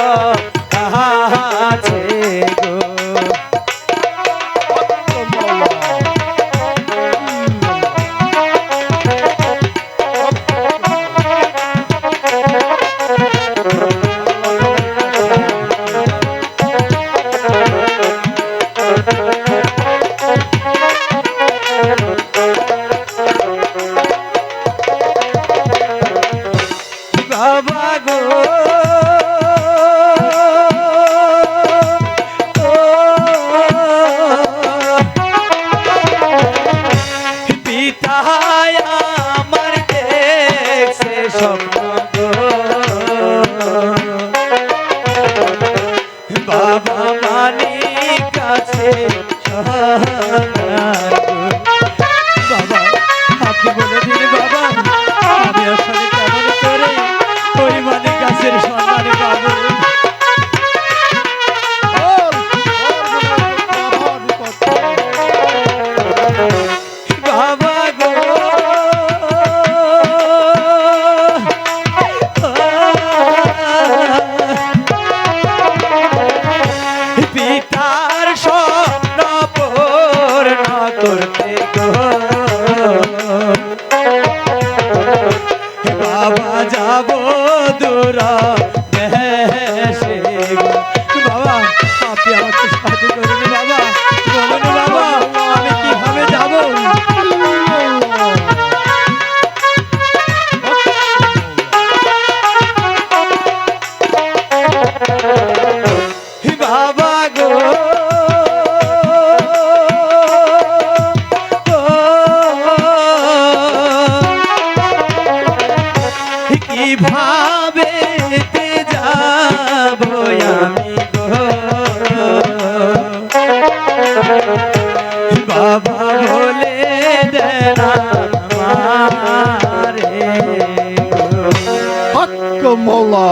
ਮੇਰਾ বাবা মালিক কাছে বাবা আপনি বলে দিন বাবা, আমি আসলে কেমন করে ওই মালিক গাছের সন্ধানে পাবো। করতে গো? বাবা যাব দূর কীভাবে যাব আমি বাবা বলে দেন আমারে। হক মৌলা।